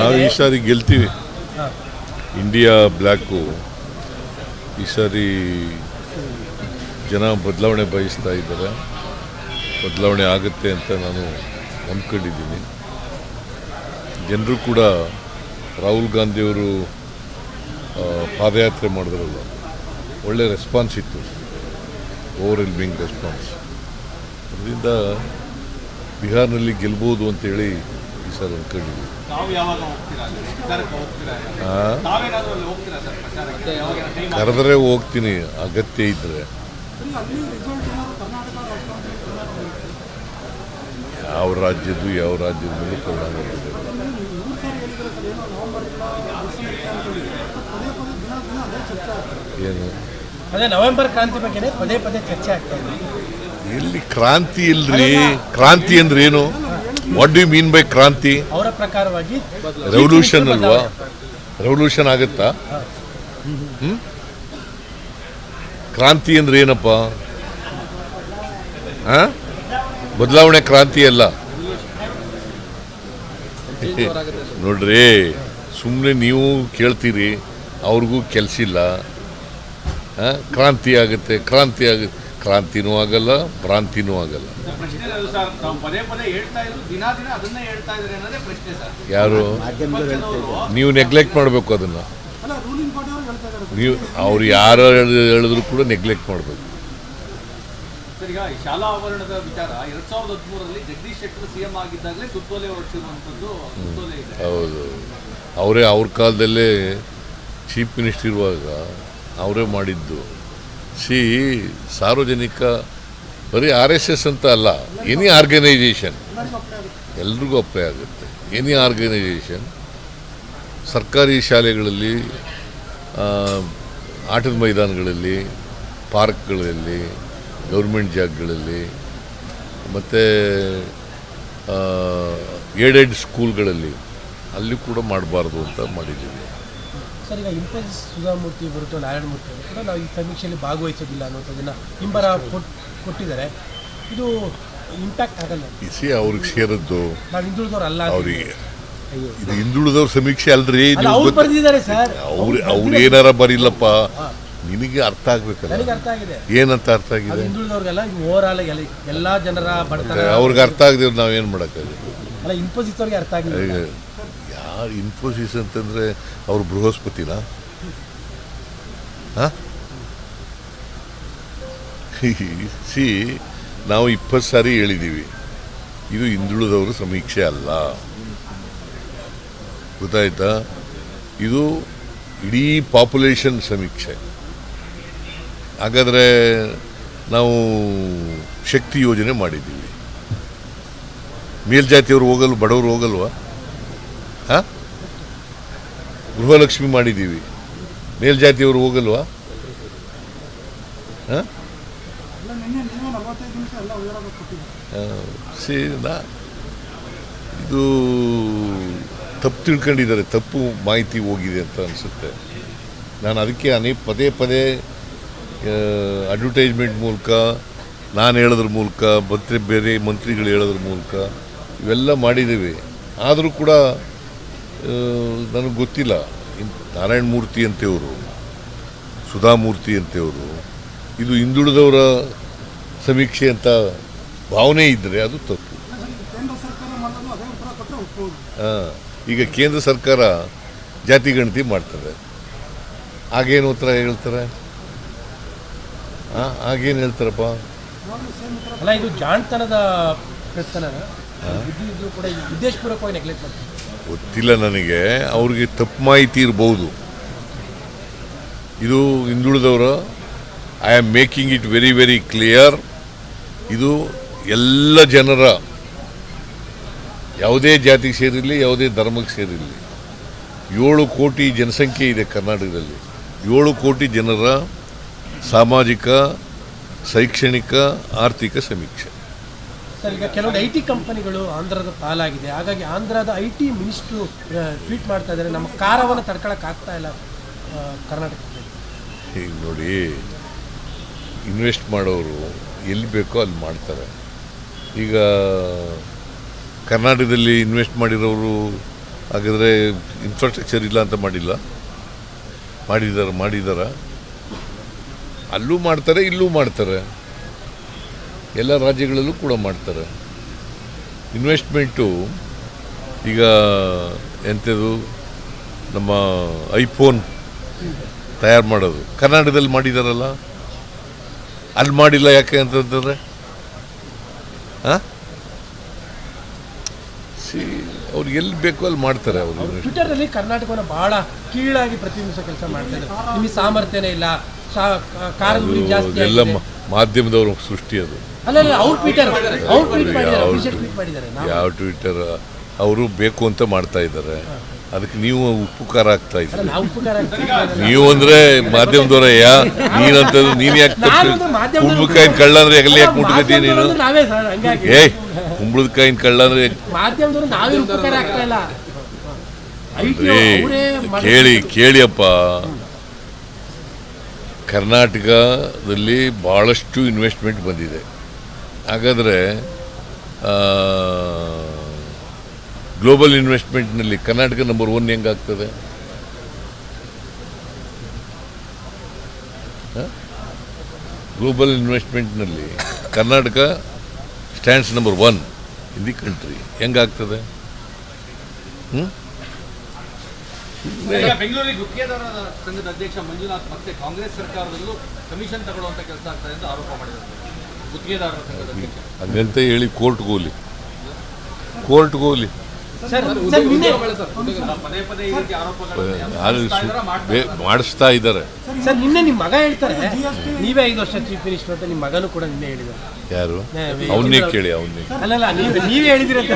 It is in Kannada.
ನಾವು ಈ ಸಾರಿ ಗೆಲ್ತೀವಿ. ಇಂಡಿಯಾ ಬ್ಲ್ಯಾಕು ಈ ಸಾರಿ ಜನ ಬದಲಾವಣೆ ಬಯಸ್ತಾ ಇದ್ದಾರೆ. ಬದಲಾವಣೆ ಆಗುತ್ತೆ ಅಂತ ನಾನು ನಂಬ್ಕೊಂಡಿದ್ದೀನಿ ಜನರು ಕೂಡ ರಾಹುಲ್ ಗಾಂಧಿಯವರು ಪಾದಯಾತ್ರೆ ಮಾಡಿದ್ರಲ್ಲ ಒಳ್ಳೆ ರೆಸ್ಪಾನ್ಸ್ ಇತ್ತು. ಓವರ್ ಎಲ್ಮಿಂಗ್ ರೆಸ್ಪಾನ್ಸ್ ಅದರಿಂದ ಬಿಹಾರ್ನಲ್ಲಿ ಗೆಲ್ಬೋದು ಅಂತೇಳಿ ಈ ಸರ್ ಅಂದ್ಕೊಂಡಿದ್ದೀವಿ ತಾವು ಯಾವಾಗ ಹೋಗ್ತೀರಾ? ಅಲ್ಲಿ? ಹೋಗ್ತೀರಾ? ಆ? ತಾವೇನಾದ್ರೂ ಅಲ್ಲಿ ಹೋಗ್ತೀರಾ ಸರ್ ಪ್ರಚಾರಕ್ಕೆ? ಯಾವಾಗ ಟೈಮ್ ಕರೆದ್ರೆ ಹೋಗ್ತೀನಿ ಅಗತ್ಯ ಇದ್ರೆ. ಯಾವ ರಾಜ್ಯದ್ದು ಯಾವ ರಾಜ್ಯದ ಮೇಲೆ ಪರಿಣಾಮ ಬೀರುತ್ತೆ. ಏನು? ಅದೇ ನವೆಂಬರ್ ಕ್ರಾಂತಿ ಬಗ್ಗೆನೇ ಪದೇ ಪದೇ ಚರ್ಚೆ ಆಗ್ತಾ ಇದೆ. ಎಲ್ಲಿ ಕ್ರಾಂತಿ ಇಲ್ರಿ? ಕ್ರಾಂತಿ ಅಂದ್ರೆ ಏನು ವಾಟ್ ಡು ಮೀನ್ ಬೈ ಕ್ರಾಂತಿ? ಅವರ ಪ್ರಕಾರವಾಗಿ ರೆವಲ್ಯೂಷನ್ ಅಲ್ವಾ? ರೆವಲ್ಯೂಷನ್ ಆಗುತ್ತಾ? ಕ್ರಾಂತಿ ಅಂದ್ರೆ ಏನಪ್ಪ? ಬದಲಾವಣೆ ಕ್ರಾಂತಿ ಅಲ್ಲ. ನೋಡ್ರಿ ಸುಮ್ಮನೆ ನೀವು ಕೇಳ್ತೀರಿ ಅವ್ರಿಗೂ ಕೆಲಸಿಲ್ಲ ಕ್ರಾಂತಿ ಆಗುತ್ತೆ ಕ್ರಾಂತಿ ಆಗುತ್ತೆ. ಕ್ರಾಂತಿನೂ ಆಗಲ್ಲ ಭ್ರಾಂತಿನೂ ಆಗಲ್ಲ. ಪ್ರಶ್ನೆ ಸರ್. ತಾವು ಪದೇ ಪದೇ ಹೇಳ್ತಾ ಇದ್ರು ದಿನ ದಿನ ಅದನ್ನೇ ಹೇಳ್ತಾ ಇದ್ರೆ ಅನ್ನೋದೇ ಪ್ರಶ್ನೆ ಸರ್. ಯಾರು? ನೀವು ನೆಗ್ಲೆಕ್ಟ್ ಮಾಡಬೇಕು ಅದನ್ನು. ನೀವು ಅವ್ರು ಯಾರು ಹೇಳ್- ಹೇಳಿದ್ರು ಕೂಡ ನೆಗ್ಲೆಕ್ಟ್ ಮಾಡಬೇಕು. ಸರ್ ಈಗ ಈ ಶಾಲಾ ಆವರಣದ ವಿಚಾರ ಎರಡ್ ಸಾವಿರದ ಹದಿಮೂರರಲ್ಲಿ ಜಗದೀಶ್ ಶೆಟ್ಟರ್ ಸಿಎಂ ಆಗಿದ್ದಾಗಲೇ ಸುತ್ತೋಲೆ ಹೊರಡಿಸಿರುವಂತದ್ದು ಸುತ್ತೋಲೆ ಇದೆ. ಹೌದು. ಅವರೇ ಅವ್ರ ಕಾಲದಲ್ಲೇ ಚೀಫ್ ಮಿನಿಸ್ಟರ್ ಇರುವಾಗ ಅವರೇ ಮಾಡಿದ್ದು. ಸಿ ಸಾರ್ವಜನಿಕ, ಬರೀ ಆರ್ ಎಸ್ ಎಸ್ ಅಂತ ಅಲ್ಲ ಎನಿ ಆರ್ಗನೈಜೇಷನ್ ಎಲ್ರಿಗೂ ಅಪ್ಲೈ ಆಗುತ್ತೆ. ಎನಿ ಆರ್ಗನೈಜೇಷನ್ ಸರ್ಕಾರಿ ಶಾಲೆಗಳಲ್ಲಿ ಆಟದ ಮೈದಾನಗಳಲ್ಲಿ, ಪಾರ್ಕ್ಗಳಲ್ಲಿ, ಗೌರ್ಮೆಂಟ್ ಜಾಗಗಳಲ್ಲಿ, ಮತ್ತು ಏಡೆಡ್ ಸ್ಕೂಲ್ಗಳಲ್ಲಿ, ಅಲ್ಲಿ ಕೂಡ ಮಾಡಬಾರ್ದು ಅಂತ ಮಾಡಿದ್ದೀವಿ. ಸರ್ ಈಗ ಇನ್ಫೋಸಿಸ್ ಸುಧಾಮೂರ್ತಿ ಬರುತ್ತೋ ನಾರಾಯಣಮೂರ್ತಿ ಅವರು ಕೂಡ ನಾವು ಈ ಸಮೀಕ್ಷೆಯಲ್ಲಿ ಭಾಗವಹಿಸೋದಿಲ್ಲ ಅನ್ನೋದನ್ನ ಹಿಂಬರ ಕೊಟ್- ಕೊಟ್ಟಿದ್ದಾರೆ. ಇದು ಇಂಪ್ಯಾಕ್ಟ್ ಆಗಲ್ಲ. ಸಿ ಅವ್ರಿಗೆ ಸೇರಿದ್ದು ನಾವು ಹಿಂದುಳಿದವ್ರು ಅಲ್ಲ ಅವರಿಗೆ. ಇದು ಹಿಂದುಳಿದವ್ರ ಸಮೀಕ್ಷೆ ಅಲ್ರಿ ಅವ್ರು ಬರೆದಿದ್ದಾರೆ ಸರ್. ಅವ್ರು ಅವ್ರು ಏನಾರ ಬರಿಲ್ಲಪ್ಪ ನಿನಗೆ ಅರ್ಥ ಆಗ್ಬೇಕಲ್ಲ? ಆಗಿದೆ. ಏನಂತ ಅರ್ಥ ಆಗಿದೆ? ಹಿಂದುಳಿದವ್ರಿಗೆಲ್ಲ ಓವರ್ ಆಲ್ ಎಲ್ಲ ಎಲ್ಲಾ ಜನರ ಬಡತನ ಅವ್ರಿಗೆ ಅರ್ಥ ಆಗದಿವ್ರು ನಾವೇನು ಮಾಡೋಕ್ಕಾಗುತ್ತೆ ಅಲ್ಲ ಇನ್ಫೋಸಿಸ್ ಅವ್ರಿಗೆ ಅರ್ಥ ಆಗಿದೆ. ಇನ್ಫೋಸಿಸ್ ಅಂತಂದ್ರೆ ಅವ್ರ ಬೃಹಸ್ಪತಿನ? ಸಿ, ನಾವು ಇಪ್ಪತ್ತು ಸಾರಿ ಹೇಳಿದ್ದೀವಿ ಇದು ಹಿಂದುಳಿದವರು ಸಮೀಕ್ಷೆ ಅಲ್ಲ. ಗೊತ್ತಾಯ್ತಾ? ಇದು ಇಡೀ ಪಾಪ್ಯುಲೇಷನ್ ಸಮೀಕ್ಷೆ. ಹಾಗಾದರೆ ನಾವು ಶಕ್ತಿ ಯೋಜನೆ ಮಾಡಿದ್ದೀವಿ. ಮೇಲ್ಜಾತಿಯವರು ಹೋಗಲ್ವ, ಬಡವರು ಹೋಗಲ್ವಾ? ಹಾಂ? ಗೃಹಲಕ್ಷ್ಮಿ ಮಾಡಿದ್ದೀವಿ. ಮೇಲ್ಜಾತಿಯವರು ಹೋಗಲ್ವಾ? ಹಾಂ? ಇದು ತಪ್ಪು ತಿಳ್ಕೊಂಡಿದ್ದಾರೆ, ತಪ್ಪು ಮಾಹಿತಿ ಹೋಗಿದೆ ಅಂತ ಅನಿಸುತ್ತೆ. ನಾನು ಅದಕ್ಕೆ ಅನೇಕ ಪದೇ ಪದೇ ಅಡ್ವರ್ಟೈಸ್ಮೆಂಟ್ ಮೂಲಕ, ನಾನು ಹೇಳೋದ್ರ ಮೂಲಕ, ಮತ್ತೆ ಬೇರೆ ಮಂತ್ರಿಗಳು ಹೇಳೋದ್ರ ಮೂಲಕ, ಇವೆಲ್ಲ ಮಾಡಿದ್ದೀವಿ. ಆದರೂ ಕೂಡ ನನಗೆ ಗೊತ್ತಿಲ್ಲ. ನಾರಾಯಣ ಮೂರ್ತಿ ಅಂತೇವರು ಸುಧಾಮೂರ್ತಿ ಅಂತೇವರು ಇದು ಹಿಂದುಳಿದವರ ಸಮೀಕ್ಷೆ ಅಂತ ಭಾವನೆ ಇದ್ದರೆ ಅದು ತಪ್ಪು. ಹಾಂ ಈಗ ಕೇಂದ್ರ ಸರ್ಕಾರ ಜಾತಿ ಗಣತಿ ಮಾಡ್ತದೆ. ಆಗೇನು ಉತ್ತರ ಹೇಳ್ತಾರೆ? ಆ, ಆಗೇನು ಹೇಳ್ತಾರಪ್ಪ? ಅಲ್ಲ ಇದು ಜಾಣ್ತನದ ಉದ್ದೇಶಪೂರ್ವಕವಾಗಿ ನೆಗ್ಲೆಕ್ಟ್ ಮಾಡ್ತಾರೆ. ಗೊತ್ತಿಲ್ಲ ನನಗೆ. ಅವ್ರಿಗೆ ತಪ್ಪು ಮಾಹಿತಿ ಇರ್ಬೋದು. ಇದು ಹಿಂದುಳಿದವರು I am making it very very clear ಇದು ಎಲ್ಲ ಜನರ, ಯಾವುದೇ ಜಾತಿಗೆ ಸೇರಿರಲಿ, ಯಾವುದೇ ಧರ್ಮಕ್ಕೆ ಸೇರಿರಲಿ. ಏಳು ಕೋಟಿ ಜನಸಂಖ್ಯೆ ಇದೆ ಕರ್ನಾಟಕದಲ್ಲಿ. ಏಳು ಕೋಟಿ ಜನರ ಸಾಮಾಜಿಕ, ಶೈಕ್ಷಣಿಕ, ಆರ್ಥಿಕ ಸಮೀಕ್ಷೆ. ಸರ್ ಈಗ ಕೆಲವೊಂದು ಐ ಟಿ ಕಂಪನಿಗಳು ಆಂಧ್ರದ ಪಾಲಾಗಿದೆ. ಹಾಗಾಗಿ ಆಂಧ್ರದ ಐ ಟಿ ಮಿನಿಸ್ಟ್ರು ಟ್ವೀಟ್ ಮಾಡ್ತಾ ಇದ್ದಾರೆ. ನಮ್ಮ ಕಾರವನ್ನು ತಡ್ಕೊಳಕ್ಕೆ ಆಗ್ತಾ ಇಲ್ಲ ಕರ್ನಾಟಕದಲ್ಲಿ. ಈಗ ನೋಡಿ ಇನ್ವೆಸ್ಟ್ ಮಾಡೋರು ಎಲ್ಲಿ ಬೇಕೋ ಅಲ್ಲಿ ಮಾಡ್ತಾರೆ. ಈಗ ಕರ್ನಾಟಕದಲ್ಲಿ ಇನ್ವೆಸ್ಟ್ ಮಾಡಿರೋರು ಹಾಗಾದರೆ ಇನ್ಫ್ರಾಸ್ಟ್ರಕ್ಚರ್ ಇಲ್ಲ ಅಂತ ಮಾಡಿಲ್ಲ. ಮಾಡಿದಾರ ಮಾಡಿದಾರ. ಅಲ್ಲೂ ಮಾಡ್ತಾರೆ, ಇಲ್ಲೂ ಮಾಡ್ತಾರೆ. ಎಲ್ಲ ರಾಜ್ಯಗಳಲ್ಲೂ ಕೂಡ ಮಾಡ್ತಾರೆ. ಇನ್ವೆಸ್ಟ್ಮೆಂಟು ಈಗ ಎಂಥದ್ದು ನಮ್ಮ ಐಫೋನ್ ತಯಾರು ಮಾಡೋದು. ಕರ್ನಾಟಕದಲ್ಲಿ ಮಾಡಿದಾರಲ್ಲ? ಅಲ್ಲಿ ಮಾಡಿಲ್ಲ ಯಾಕೆ ಅಂತಂದ್ರೆ? ಹಾಂ ಸಿ ಅವ್ರು ಎಲ್ಲಿ ಬೇಕೋ ಅಲ್ಲಿ ಮಾಡ್ತಾರೆ ಅವರು ಟ್ವಿಟರ್ ಅಲ್ಲಿ ಕರ್ನಾಟಕವನ್ನು ಬಹಳ ಕೀಳಾಗಿ ಪ್ರತಿಬಿಂಬಿಸೋ ಕೆಲಸ ಮಾಡ್ತಾರೆ ನಿಮಗೆ ಸಾಮರ್ಥ್ಯನೇ ಇಲ್ಲ. ಕಾರದ ಜಾಸ್ತಿ ಎಲ್ಲ ಮಾಧ್ಯಮದವರು ಸೃಷ್ಟಿ ಅದು. ಅಲ್ಲ ಅಲ್ಲ ಅವ್ರು ಟ್ವಿಟರ್ ಅವ್ರು ಟ್ವೀಟ್ ಮಾಡಿದ್ದಾರೆ ಯಾವ ಟ್ವಿಟರ್ ಅವರು ಬೇಕು ಅಂತ ಮಾಡ್ತಾ ಇದ್ದಾರೆ. ಅದಕ್ಕೆ ನೀವು ಉಪಕಾರ ಆಗ್ತಾ ಇದ್ದೀರಿ. ನಾವು ಅಂದ್ರೆ ಮಾಧ್ಯಮದವರಯ್ಯ ನೀನಂತ ನೀನ್ ಯಾಕೆ ಕುಂಬಳಕಾಯಿನ ಕಳ್ಳ ಅಂದ್ರೆ ಎಲ್ಲಿ ಯಾಕೆ ಮುಟ್ಕೋತೀನಿ ನೀನು? ಏ ಕುಂಬಳಕಾಯಿನ ಕಳ್ಳ ಅಂದ್ರೆ ಕೇಳಿ ಕೇಳಿ ಕೇಳಿಯಪ್ಪ. ಕರ್ನಾಟಕದಲ್ಲಿ ಭಾಳಷ್ಟು ಇನ್ವೆಸ್ಟ್ಮೆಂಟ್ ಬಂದಿದೆ. ಹಾಗಾದರೆ ಗ್ಲೋಬಲ್ ಇನ್ವೆಸ್ಟ್ಮೆಂಟ್ನಲ್ಲಿ ಕರ್ನಾಟಕ ನಂಬರ್ ಒನ್ ಹೆಂಗಾಗ್ತದೆ? Global ಇನ್ವೆಸ್ಟ್ಮೆಂಟ್ನಲ್ಲಿ Karnataka stands number one in the country ಹೆಂಗಾಗ್ತದೆ? ಹ್ಞೂ ಬೆಂಗಳೂರಿಗೆ ಗುತ್ತಿಗೆದಾರರ ಸಂಘದ ಅಧ್ಯಕ್ಷ ಮಂಜುನಾಥ್ ಮತ್ತೆ ಕಾಂಗ್ರೆಸ್ ಸರ್ಕಾರದಲ್ಲೂ ಕಮಿಷನ್ ತಗೊಳ್ಳುವಂತ ಕೆಲಸ ಆಗ್ತದೆ ಅಂತ ಆರೋಪ ಮಾಡಿದ್ದಾರೆ. ಗುತ್ತಿಗೆದಾರರ ಸಂಘದ ಅಧ್ಯಕ್ಷ. ಅದೆಂತ ಹೇಳಿ ಕೋರ್ಟ್ ಗೋಲಿ. ಕೋರ್ಟ್ ಗೋಲಿ. ಸರ್ ಸರ್ ನಿನ್ನೆ ಪದೇ ಪದೇ ಈ ರೀತಿ ಆರೋಪಗಳನ್ನು ಮಾಡಿಸ್ತಾ ಇದ್ದಾರೆ. ಸರ್ ನಿನ್ನೆ ನಿಮ್ಮ ಮಗ ಹೇಳ್ತಾರೆ. ನೀವೇ ಐದು ವರ್ಷ ಚೀಫ್ ಮಿನಿಸ್ಟರ್ ಅಂತ ನಿಮ್ಮ ಮಗನೂ ಕೂಡ ನಿನ್ನೆ ಹೇಳಿದ್ದಾರೆ. ಯಾರು? ಅವನ್ನೇ ಕೇಳಿ ಅವನ್ನೇ. ಅಲ್ಲಲ್ಲ ನೀವು ನೀವೇ ಹೇಳಿದಿರಂತ.